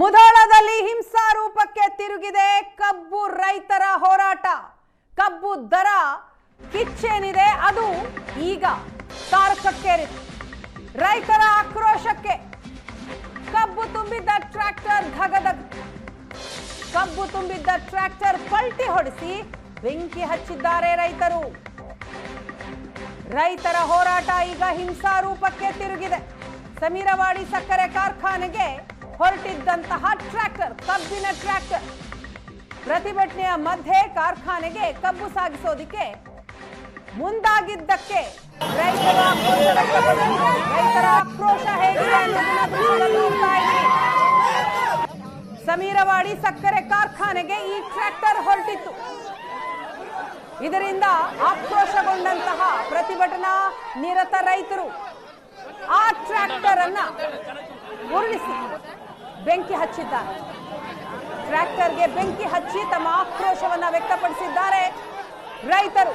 ಮುಧೋಳದಲ್ಲಿ ಹಿಂಸಾರೂಪಕ್ಕೆ ತಿರುಗಿದೆ ಕಬ್ಬು ರೈತರ ಹೋರಾಟ. ಕಬ್ಬು ದರ ಪಿಚ್ಚೇನಿದೆ, ಅದು ಈಗ ತಾರಕಕ್ಕೇರಿತು ರೈತರ ಆಕ್ರೋಶಕ್ಕೆ ಕಬ್ಬು ತುಂಬಿದ್ದ ಟ್ರ್ಯಾಕ್ಟರ್ ಧಗಧಗ್ ಕಬ್ಬು ತುಂಬಿದ್ದ ಟ್ರ್ಯಾಕ್ಟರ್ ಪಲ್ಟಿ ಹೊಡೆಸಿ ಬೆಂಕಿ ಹಚ್ಚಿದ್ದಾರೆ ರೈತರು. ರೈತರ ಹೋರಾಟ ಈಗ ಹಿಂಸಾ ರೂಪಕ್ಕೆ ತಿರುಗಿದೆ. ಸಮೀರವಾಡಿ ಸಕ್ಕರೆ ಕಾರ್ಖಾನೆಗೆ ಹೊರಟಿದ್ದಂತಹ ಟ್ರ್ಯಾಕ್ಟರ್ ಕಬ್ಬಿನ ಟ್ರ್ಯಾಕ್ಟರ್ ಪ್ರತಿಭಟನೆಯ ಮಧ್ಯೆ ಕಾರ್ಖಾನೆಗೆ ಕಬ್ಬು ಸಾಗಿಸೋದಿಕ್ಕೆ ಮುಂದಾಗಿದ್ದಕ್ಕೆ ರೈತರ ರೈತರ ಆಕ್ರೋಶ ಹೇಗಿದೆ ಸಮೀರವಾಡಿ ಸಕ್ಕರೆ ಕಾರ್ಖಾನೆಗೆ ಈ ಟ್ರ್ಯಾಕ್ಟರ್ ಹೊರಟಿತ್ತು. ಇದರಿಂದ ಆಕ್ರೋಶಗೊಂಡಂತಹ ಪ್ರತಿಭಟನಾ ನಿರತ ರೈತರು ಆ ಟ್ರ್ಯಾಕ್ಟರ್ ಅನ್ನ ಉರುಳಿಸಿ ಬೆಂಕಿ ಹಚ್ಚಿದ್ದಾರೆ. ಟ್ರ್ಯಾಕ್ಟರ್ಗೆ ಬೆಂಕಿ ಹಚ್ಚಿ ತಮ್ಮ ಆಕ್ರೋಶವನ್ನ ವ್ಯಕ್ತಪಡಿಸಿದ್ದಾರೆ. ರೈತರು.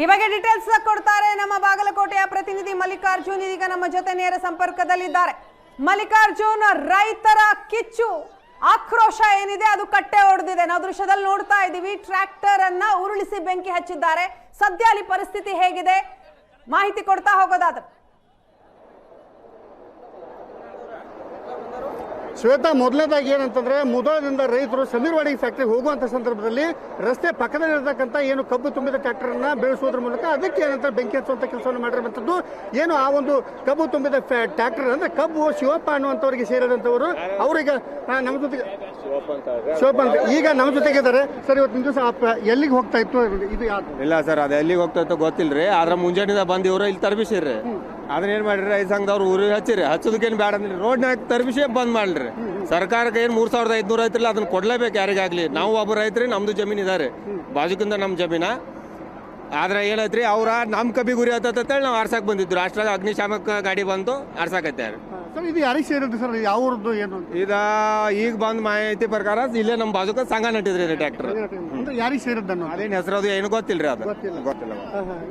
ಈ ಬಗ್ಗೆ ಡೀಟೇಲ್ಸ್ ಕೊಡ್ತಾರೆ ನಮ್ಮ ಬಾಗಲಕೋಟೆಯ ಪ್ರತಿನಿಧಿ ಮಲ್ಲಿಕಾರ್ಜುನ್. ಇದೀಗ ನಮ್ಮ ಜೊತೆ ನೇರ ಸಂಪರ್ಕದಲ್ಲಿದ್ದಾರೆ. ಮಲ್ಲಿಕಾರ್ಜುನ್, ರೈತರ ಕಿಚ್ಚು, ಆಕ್ರೋಶ ಏನಿದೆ ಅದು ಕಟ್ಟೆ ಹೊಡೆದಿದೆ ನಾವು ದೃಶ್ಯದಲ್ಲಿ ನೋಡ್ತಾ ಇದ್ದೀವಿ ಟ್ರ್ಯಾಕ್ಟರ್ ಅನ್ನ ಉರುಳಿಸಿ ಬೆಂಕಿ ಹಚ್ಚಿದ್ದಾರೆ. ಸದ್ಯ ಅಲ್ಲಿ ಪರಿಸ್ಥಿತಿ ಹೇಗಿದೆ? ಮಾಹಿತಿ ಕೊಡ್ತಾ ಹೋಗೋದಾದ್ರೆ. ಶ್ವೇತಾ ಮೊದಲನೇದಾಗಿ ಏನಂತಂದ್ರೆ ಮುದೋದಿಂದ ರೈತರು ಸಮೀರ್ವಾಡಿ ಫ್ಯಾಕ್ಟ್ರಿಗೆ ಹೋಗುವಂತ ಸಂದರ್ಭದಲ್ಲಿ ರಸ್ತೆ ಪಕ್ಕದಲ್ಲಿರ್ತಕ್ಕಂಥ ಏನು ಕಬ್ಬು ತುಂಬಿದ ಟ್ರ್ಯಾಕ್ಟರ್ ಅನ್ನ ಬೆಳೆಸೋದ್ರ ಮೂಲಕ ಅದಕ್ಕೆ ಏನಂತ ಬೆಂಕಿ ಹಚ್ಚುವಂತ ಕೆಲಸವನ್ನು ಮಾಡಿರುವಂತದ್ದು. ಏನು ಆ ಒಂದು ಕಬ್ಬು ತುಂಬಿದ ಟ್ರ್ಯಾಕ್ಟರ್ ಅಂದ್ರೆ ಕಬ್ಬು ಶಿವಪ್ಪ ಅನ್ನುವಂಥವ್ರಿಗೆ ಸೇರಿದಂತವರು ಅವರೀಗ ನಮ್ಮ ಜೊತೆಗೆ ಶಿವಪ್ಪ ಅಂತ. ಈಗ ನಮ್ಮ ಜೊತೆಗೆ ಇದ್ದಾರೆ. ಸರ್ ಇವತ್ತು ದಿವಸ ಎಲ್ಲಿಗೆ ಹೋಗ್ತಾ ಇತ್ತು? ಇದು ಇಲ್ಲ ಸರ್ ಅದು ಎಲ್ಲಿಗೆ ಹೋಗ್ತಾ ಇತ್ತು ಗೊತ್ತಿಲ್ರಿ. ಆದ್ರೆ ಮುಂಜಾನೆ ಬಂದು ಇವ್ರು ಇಲ್ಲಿ ತರ್ಬಿಸಿರ್ರಿ. ಅದನ್ನ ಏನ್ ಮಾಡಿರಿ ರೈತ ಸಂಘದವ್ರು ಊರಿಗೆ ಹಚ್ಚಿರಿ. ಹಚ್ಚೋದಕ್ಕೇನು ಬೇಡ ಅಂದ್ರಿ ರೋಡ್ನಾಗ ತರ್ಬಿಸಿ ಬಂದ್ ಮಾಡ್ರಿ. ಸರ್ಕಾರಕ್ಕೆ ಏನು ಮೂರ್ ಸಾವಿರದ ಐದ್ನೂರ ಐತ್ರಲ್ಲ ಅದನ್ನ ಕೊಡ್ಲೇಬೇಕು ಯಾರಿಗಾಗ್ಲಿ. ನಾವು ಒಬ್ಬ ರೈತರಿ, ನಮ್ದು ಜಮೀನ್ ಇದಾರೆ. ಬಾಜುಕಿಂದ ನಮ್ಮ ಜಮೀನ. ಆದ್ರೆ ಏನೈತ್ರಿ, ಅವ್ರ ನಮ್ಮ ಕಬ್ಬಿ ಗುರಿ ಹತ್ತೇಳಿ ನಾವು ಆರ್ಸಕ್ ಬಂದಿದ್ರು ಅಷ್ಟ್ರಾಗ ಅಗ್ನಿಶಾಮಕ ಗಾಡಿ ಬಂದು ಆರ್ಸಕತ್ಯಾರ. ಸರ್ ಇದು ಯಾರಿಗೆ ಸೇರಿದ್ದು ಸರ್? ಯಾವ ಊರದ್ದು ಏನು? ಅಂತ? ಇದ ಈಗ ಬಂದ್ ಮಾಹಿತಿ ಪ್ರಕಾರ ಇಲ್ಲೇ ನಮ್ಮ ಬಾಜುಕ ಸಂಘ ನಟ್ಟಿದ್ರಿ ಟ್ರ್ಯಾಕ್ಟರ್. ಅಂದ್ರೆ ಯಾರಿಗೆ ಸೇರಿದ್ದನ್ನು ಅದೇನ್ ಹೆಸರು ಅದು ಏನು ಗೊತ್ತಿಲ್ರಿ ಅದು? ಗೊತ್ತಿಲ್ಲ. ಗೊತ್ತಿಲ್ಲ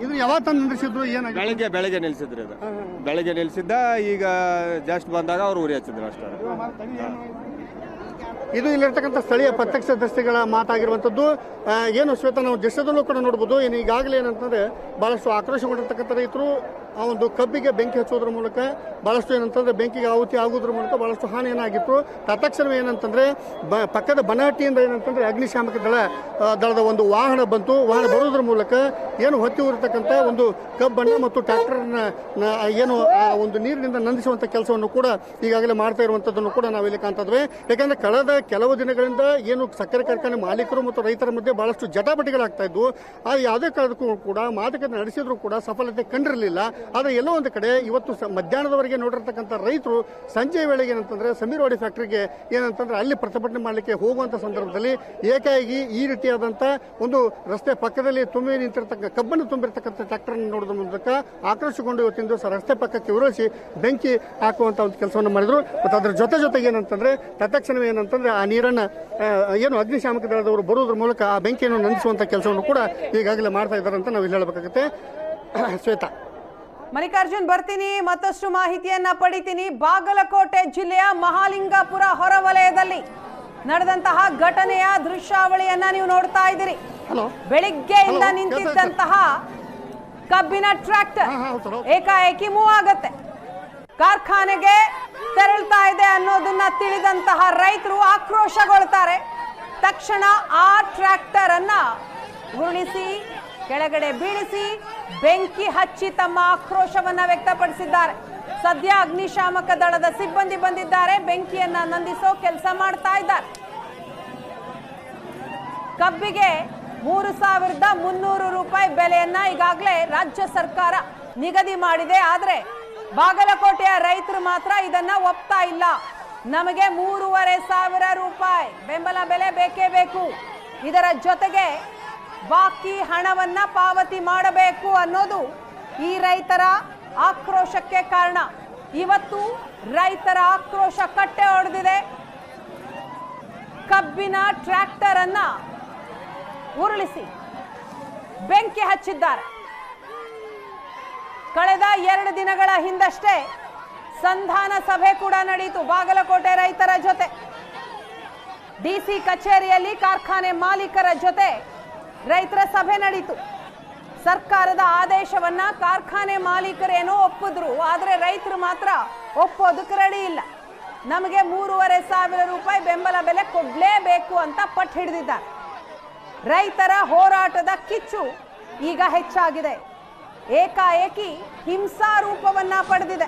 ಇದು ಯಾವಾಗ ತಂದು ನಿಂದ್ರಿಸಿದ್ರು ಏನಾಗಿದೆ ಬೆಳಗ್ಗೆ ಬೆಳಗ್ಗೆ ನಿಲ್ಸಿದ್ರಿ ಅದು. ಬೆಳಗ್ಗೆ ನಿಲ್ಸಿದ್ದ ಈಗ ಜಸ್ಟ್ ಬಂದಾಗ ಅವ್ರು ಉರಿ ಹಚ್ಚಿದ್ರು ಅಷ್ಟೇ. ಇದು ಇಲ್ಲಿರ್ತಕ್ಕಂಥ ಸ್ಥಳೀಯ ಪ್ರತ್ಯಕ್ಷದರ್ಶಿಗಳ ಮಾತಾಗಿರುವಂಥದ್ದು. ಆ, ಏನು ಶ್ವೇತ ನಾವು ದೃಶ್ಯದಲ್ಲೂ ಕೂಡ ನೋಡ್ಬೋದು. ಏನು ಈಗಾಗಲೇ ಏನಂತಂದ್ರೆ ಬಹಳಷ್ಟು ಆಕ್ರೋಶಗೊಂಡಿರ್ತಕ್ಕಂಥ ರೈತರು ಆ ಒಂದು ಕಬ್ಬಿಗೆ ಬೆಂಕಿ ಹಚ್ಚೋದ್ರ ಮೂಲಕ ಬಹಳಷ್ಟು ಏನಂತಂದ್ರೆ ಬೆಂಕಿಗೆ ಆಹುತಿ ಆಗೋದ್ರ ಮೂಲಕ ಬಹಳಷ್ಟು ಏನಾಗಿತ್ತು. ತತ್ಕ್ಷಣವೇ ಏನಂತಂದ್ರೆ ಬ, ಪಕ್ಕದ ಬನಹಟ್ಟಿಯಿಂದ ಏನಂತಂದ್ರೆ ಅಗ್ನಿಶಾಮಕ ದಳ ದಳದ ಒಂದು ವಾಹನ ಬಂತು. ವಾಹನ ಬರೋದ್ರ ಮೂಲಕ ಏನು ಹೊತ್ತಿ ಉರಿತಕ್ಕಂಥ ಒಂದು ಕಬ್ಬನ್ನು ಮತ್ತು ಟ್ರ್ಯಾಕ್ಟರ್ನ ಏನು, ಆ, ಒಂದು ನೀರಿನಿಂದ ನಂದಿಸುವಂಥ ಕೆಲಸವನ್ನು ಕೂಡ ಈಗಾಗಲೇ ಮಾಡ್ತಾ ಇರುವಂಥದ್ದನ್ನು ಕೂಡ ನಾವಿಲ್ಲಿ ಕಾಣ್ತಾ ಕಾಣ್ತದ್ವಿ ಯಾಕಂದ್ರೆ ಕಳೆದ ಕೆಲವು ದಿನಗಳಿಂದ ಏನು ಸಕ್ಕರೆ ಕಾರ್ಖಾನೆ ಮಾಲೀಕರು ಮತ್ತು ರೈತರ ಮಧ್ಯೆ ಬಹಳಷ್ಟು ಜಟಾಪಟಿಗಳಾಗ್ತಾ ಇದ್ವು. ಆ, ಯಾವುದೇ ಕಾರಣಕ್ಕೂ ಕೂಡ ಮಾತುಕತೆ ನಡೆಸಿದ್ರು ಕೂಡ ಸಫಲತೆ ಕಂಡಿರಲಿಲ್ಲ. ಆದರೆ ಎಲ್ಲೋ ಒಂದು ಕಡೆ ಇವತ್ತು ಮಧ್ಯಾಹ್ನದವರೆಗೆ ನೋಡಿರ್ತಕ್ಕಂಥ ರೈತರು ಸಂಜೆ ವೇಳೆಗೆ ಏನಂತಂದ್ರೆ ಸಮೀರ್ವಾಡಿ ಫ್ಯಾಕ್ಟ್ರಿಗೆ ಏನಂತಂದ್ರೆ ಅಲ್ಲಿ ಪ್ರತಿಭಟನೆ ಮಾಡಲಿಕ್ಕೆ ಹೋಗುವಂಥ ಸಂದರ್ಭದಲ್ಲಿ ಏಕಾಏಕಿ ಈ ರೀತಿಯಾದಂಥ ಒಂದು ರಸ್ತೆ ಪಕ್ಕದಲ್ಲಿ ತುಂಬಿ ನಿಂತಿರ್ತಕ್ಕಂಥ ಕಬ್ಬನ್ನು ತುಂಬಿರ್ತಕ್ಕಂಥ ಟ್ರ್ಯಾಕ್ಟರ್ನ ನೋಡೋದ್ರ ಮೂಲಕ ಆಕ್ರೋಶಗೊಂಡು ಇವತ್ತಿನ ದಿವಸ ರಸ್ತೆ ಪಕ್ಕಕ್ಕೆ ಉರುಳಿಸಿ ಬೆಂಕಿ ಹಾಕುವಂಥ ಒಂದು ಕೆಲಸವನ್ನು ಮಾಡಿದರು. ಮತ್ತು ಅದರ ಜೊತೆ ಜೊತೆಗೆ ಏನಂತಂದ್ರೆ ತತ್ಕ್ಷಣವೇ ಏನಂತಂದ್ರೆ ಆ ನೀರನ್ನು ಏನು ಅಗ್ನಿಶಾಮಕ ದಳದವರು ಬರೋದ್ರ ಮೂಲಕ ಆ ಬೆಂಕಿಯನ್ನು ನಂದಿಸುವಂಥ ಕೆಲಸವನ್ನು ಕೂಡ ಈಗಾಗಲೇ ಮಾಡ್ತಾ ಇದ್ದಾರೆ ಅಂತ ನಾವು ಇಲ್ಲಿ ಹೇಳಬೇಕಾಗುತ್ತೆ. ಶ್ವೇತಾ. ಮಲ್ಲಿಕಾರ್ಜುನ್ ಬರ್ತೀನಿ ಮತ್ತಷ್ಟು ಮಾಹಿತಿಯನ್ನ ಪಡಿತೀನಿ. ಬಾಗಲಕೋಟೆ ಜಿಲ್ಲೆಯ ಮಹಾಲಿಂಗಾಪುರ ಹೊರವಲಯದಲ್ಲಿ ನಡೆದಂತಹ ಘಟನೆಯ ದೃಶ್ಯಾವಳಿಯನ್ನ ನೀವು ನೋಡ್ತಾ ಇದ್ದೀರಿ. ಬೆಳಿಗ್ಗೆಯಿಂದ ನಿಂತಿದ್ದಂತಹ ಕಬ್ಬಿನ ಟ್ರ್ಯಾಕ್ಟರ್ ಏಕಾಏಕಿ ಮೂವ್ ಆಗತ್ತೆ. ಕಾರ್ಖಾನೆಗೆ ತೆರಳ್ತಾ ಇದೆ ಅನ್ನೋದನ್ನ ತಿಳಿದಂತಹ ರೈತರು ಆಕ್ರೋಶಗೊಳ್ತಾರೆ. ತಕ್ಷಣ ಆ ಟ್ರ್ಯಾಕ್ಟರ್ ಅನ್ನ ಉರುಳಿಸಿ ಕೆಳಗಡೆ ಬೀಳಿಸಿ ಬೆಂಕಿ ಹಚ್ಚಿ ತಮ್ಮ ಆಕ್ರೋಶವನ್ನ ವ್ಯಕ್ತಪಡಿಸಿದ್ದಾರೆ. ಸದ್ಯ ಅಗ್ನಿಶಾಮಕ ದಳದ ಸಿಬ್ಬಂದಿ ಬಂದಿದ್ದಾರೆ. ಬೆಂಕಿಯನ್ನ ನಂದಿಸೋ ಕೆಲಸ ಮಾಡ್ತಾ ಇದ್ದಾರೆ. ಕಬ್ಬಿಗೆ ಮೂರು ಸಾವಿರದ ಮುನ್ನೂರು ರೂಪಾಯಿ ಬೆಲೆಯನ್ನ ಈಗಾಗಲೇ ರಾಜ್ಯ ಸರ್ಕಾರ ನಿಗದಿ ಮಾಡಿದೆ. ಆದ್ರೆ ಬಾಗಲಕೋಟೆಯ ರೈತರು ಮಾತ್ರ ಇದನ್ನ ಒಪ್ತಾ ಇಲ್ಲ. ನಮಗೆ ಮೂರುವರೆ ಸಾವಿರ ರೂಪಾಯಿ ಬೆಂಬಲ ಬೆಲೆ ಬೇಕೇ ಬೇಕು. ಇದರ ಜೊತೆಗೆ ಬಾಕಿ ಹಣವನ್ನ ಪಾವತಿ ಮಾಡಬೇಕು ಅನ್ನೋದು ಈ ರೈತರ ಆಕ್ರೋಶಕ್ಕೆ ಕಾರಣ. ಇವತ್ತು ರೈತರ ಆಕ್ರೋಶ ಕಟ್ಟೆ ಹೊಡೆದಿದೆ ಕಬ್ಬಿನ ಟ್ರ್ಯಾಕ್ಟರ್ ಅನ್ನ ಉರುಳಿಸಿ ಬೆಂಕಿ ಹಚ್ಚಿದ್ದಾರೆ. ಕಳೆದ ಎರಡು ದಿನಗಳ ಹಿಂದಷ್ಟೇ ಸಂಧಾನ ಸಭೆ ಕೂಡ ನಡೆಯಿತು ಬಾಗಲಕೋಟೆ ರೈತರ ಜೊತೆ. ಡಿಸಿ ಕಚೇರಿಯಲ್ಲಿ ಕಾರ್ಖಾನೆ ಮಾಲೀಕರ ಜೊತೆ ರೈತರ ಸಭೆ ನಡೀತು. ಸರ್ಕಾರದ ಆದೇಶವನ್ನ ಕಾರ್ಖಾನೆ ಮಾಲೀಕರೇನೋ ಒಪ್ಪಿದ್ರು. ಆದರೆ ರೈತರು ಮಾತ್ರ ಒಪ್ಪೋದಕ್ಕೆ ರೆಡಿ ಇಲ್ಲ. ನಮಗೆ ಮೂರುವರೆ ಸಾವಿರ ರೂಪಾಯಿ ಬೆಂಬಲ ಬೆಲೆ ಕೊಡಲೇಬೇಕು ಅಂತ ಪಟ್ಟು ಹಿಡಿದಿದ್ದಾರೆ. ರೈತರ ಹೋರಾಟದ ಕಿಚ್ಚು ಈಗ ಹೆಚ್ಚಾಗಿದೆ. ಏಕಾಏಕಿ ಹಿಂಸಾ ರೂಪವನ್ನ ಪಡೆದಿದೆ.